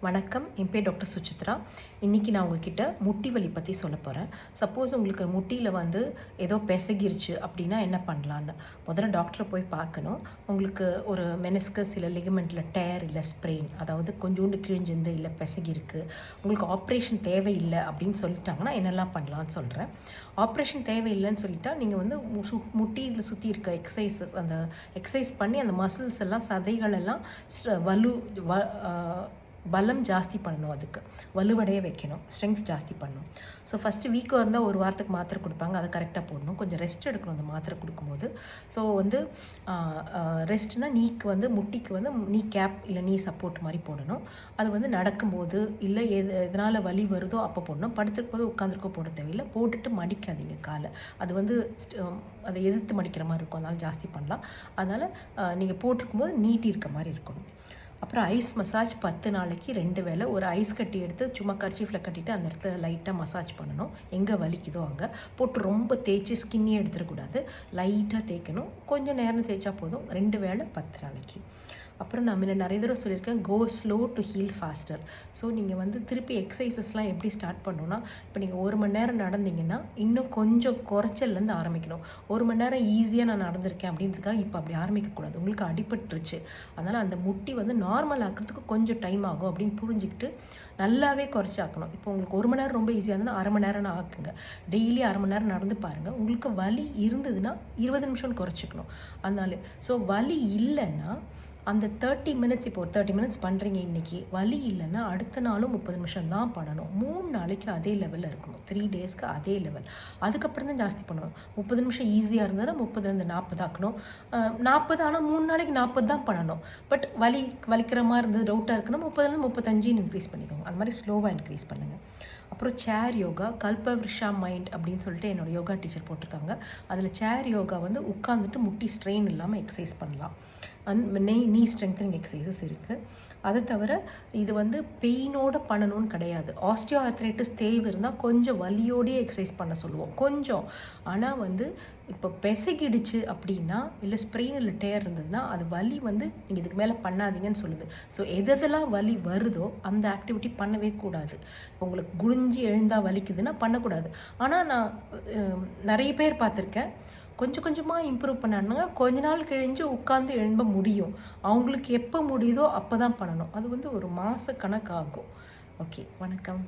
வணக்கம். என் பேர் டாக்டர் சுசித்ரா. இன்றைக்கி நான் உங்ககிட்ட முட்டி வலி பற்றி சொல்ல போகிறேன் சப்போஸ் உங்களுக்கு முட்டியில் வந்து ஏதோ பெசகிருச்சு அப்படின்னா என்ன பண்ணலான்னு? முதல்ல டாக்டரை போய் பார்க்கணும். உங்களுக்கு ஒரு மெனஸ்கஸ் இல்லை லிகமெண்ட்டில் டேர் இல்லை ஸ்ப்ரெயின் அதாவது கொஞ்சோண்டு கிழிஞ்சிருந்து இல்லை பெசகிருக்கு. உங்களுக்கு ஆப்ரேஷன் தேவையில்லை அப்படின்னு சொல்லிட்டாங்கன்னா என்னெல்லாம் பண்ணலான்னு சொல்கிறேன் ஆப்ரேஷன் தேவையில்லைன்னு சொல்லிட்டா நீங்கள் வந்து மு- சு- முட்டியில் சுற்றி இருக்க எக்ஸசைசஸ் அந்த எக்ஸசைஸ் பண்ணி அந்த மசில்ஸ் எல்லாம் சதைகளெல்லாம் வலு வ பலம் ஜாஸ்தி பண்ணணும் அதுக்கு. வலுவடைய வைக்கணும். ஸ்ட்ரென்த் ஜாஸ்தி பண்ணணும். ஸோ ஃபஸ்ட்டு வீக்காக இருந்தால் ஒரு வாரத்துக்கு மாத்திரை கொடுப்பாங்க. அதை கரெக்டாக போடணும். கொஞ்சம் ரெஸ்ட் எடுக்கணும். அந்த மாத்திரை கொடுக்கும்போது. ஸோ வந்து ரெஸ்ட்னா நீக்கு வந்து முட்டிக்கு வந்து நீ கேப் இல்லை நீ சப்போர்ட் மாதிரி போடணும். அது வந்து நடக்கும்போது இல்லை எது எதனால் வலி வருதோ அப்போ போடணும். படுத்துருக்கும் போது உட்காந்துருக்கோ போட தேவையில்லை. போட்டுட்டு மடிக்காதீங்க காலை. அது வந்து அதை எதிர்த்து மடிக்கிற மாதிரி இருக்கும். அதனால ஜாஸ்தி பண்ணலாம். அதனால் நீங்கள் போட்டிருக்கும்போது நீட்டி இருக்க மாதிரி இருக்கணும். அப்புறம் ஐஸ் மசாஜ் பத்து நாளைக்கு ரெண்டு வேளை. ஒரு ஐஸ் கட்டி எடுத்து சும்மா கர்ச்சீஃபில் கட்டிட்டு அந்த இடத்துல லைட்டாக மசாஜ் பண்ணணும். எங்கே வலிக்குதோ அங்கே. போட்டு ரொம்ப தேய்ச்சி ஸ்கின்னே எடுத்துடக்கூடாது. லைட்டாக தேய்க்கணும். கொஞ்சம் நேரம் தேய்ச்சா போதும். ரெண்டு வேளை பத்து நாளைக்கு. அப்புறம் நான் முன்ன நிறைய தடவை சொல்லியிருக்கேன் go slow to heal faster so நீங்கள் வந்து திருப்பி எக்ஸசைசஸ்லாம் எப்படி ஸ்டார்ட் பண்ணணும்னா இப்போ நீங்கள் ஒரு மணி நேரம் நடந்தீங்கன்னா இன்னும் கொஞ்சம் குறைச்சல்லேருந்து ஆரம்பிக்கணும். ஒரு மணி நேரம் ஈஸியாக நான் நடந்திருக்கேன் அப்படின்றதுக்காக இப்போ அப்படி ஆரம்பிக்கக்கூடாது. உங்களுக்கு அடிபட்டுருச்சு. அதனால் அந்த முட்டி வந்து நார்மல் ஆக்கிறதுக்கு கொஞ்சம் டைம் ஆகும் அப்படின்னு புரிஞ்சுக்கிட்டு நல்லாவே குறைச்சாக்கணும் இப்போ உங்களுக்கு ஒரு மணி நேரம் ரொம்ப ஈஸியாக இருந்தால் அரை மணி நேரம் ஆக்குங்க. டெய்லி அரை மணி நேரம் நடந்து பாருங்கள் உங்களுக்கு வலி இருந்ததுன்னா இருபது நிமிஷம் குறைச்சிக்கணும். அதனால ஸோ வலி இல்லைன்னா அந்த தேர்ட்டி மினிட்ஸ் இப்போ ஒரு தேர்ட்டி மினிட்ஸ் பண்ணுறீங்க இன்னைக்கு வலி இல்லைன்னா அடுத்த நாளும் முப்பது நிமிஷம் தான் பண்ணணும் மூணு நாளைக்கு அதே லெவலில் இருக்கணும். த்ரீ டேஸ்க்கு அதே லெவல் அதுக்கப்புறம் தான் ஜாஸ்தி பண்ணணும். முப்பது நிமிஷம் ஈஸியாக இருந்ததுன்னா முப்பதுலேருந்து நாற்பது ஆக்கணும். நாற்பது ஆனால் மூணு நாளைக்கு நாற்பது தான் பண்ணணும். பட் வலி வலிக்கிற மாதிரி இருந்தது டவுட்டாக இருக்குன்னா முப்பதுலேருந்து முப்பத்தஞ்சுன்னு இன்க்ரீஸ் பண்ணிக்கோங்க. அது மாதிரி ஸ்லோவாக இன்க்ரீஸ் பண்ணுங்கள் அப்புறம் சேர் யோகா கல்பவ்ரிஷா மைண்ட் அப்படின்னு சொல்லிட்டு என்னோட யோகா டீச்சர் போட்டிருக்காங்க. அதில் சேர் யோகா வந்து உட்காந்துட்டு முட்டி ஸ்ட்ரெயின் இல்லாமல் எக்ஸசைஸ் பண்ணலாம். அந் நெய் நீ ஸ்ட்ரெங்தனிங் எக்ஸசைசஸ் இருக்குது அது தவிர இது வந்து பெயினோட பண்ணணும்னு கிடையாது. ஆஸ்டியோ ஆர்த்ரைட்டிஸ் தேவை இருந்தால் கொஞ்சம் வலியோடயே எக்ஸசைஸ் பண்ண சொல்லுவோம். கொஞ்சம். ஆனால் வந்து இப்போ பெசகிடுச்சு அப்படின்னா இல்லை ஸ்ப்ரெயின் இல்லை டேர் இருந்ததுன்னா அது வலி வந்து நீங்கள் இதுக்கு மேலே பண்ணாதீங்கன்னு சொல்லுது. ஸோ எதெல்லாம் வலி வருதோ அந்த ஆக்டிவிட்டி பண்ணவே கூடாது. உங்களுக்கு குனிஞ்சு எழுந்தால் வலிக்குதுன்னா பண்ணக்கூடாது. ஆனால் நான் நிறைய பேர் பார்த்துருக்கேன். கொஞ்சம் கொஞ்சமாக இம்ப்ரூவ் பண்ணாங்கன்னா கொஞ்ச நாள் கழிஞ்சு உட்காந்து எழும்ப முடியும். அவங்களுக்கு எப்போ முடியுதோ அப்போ தான் பண்ணணும். அது வந்து ஒரு மாத கணக்காகும். ஓகே வணக்கம்.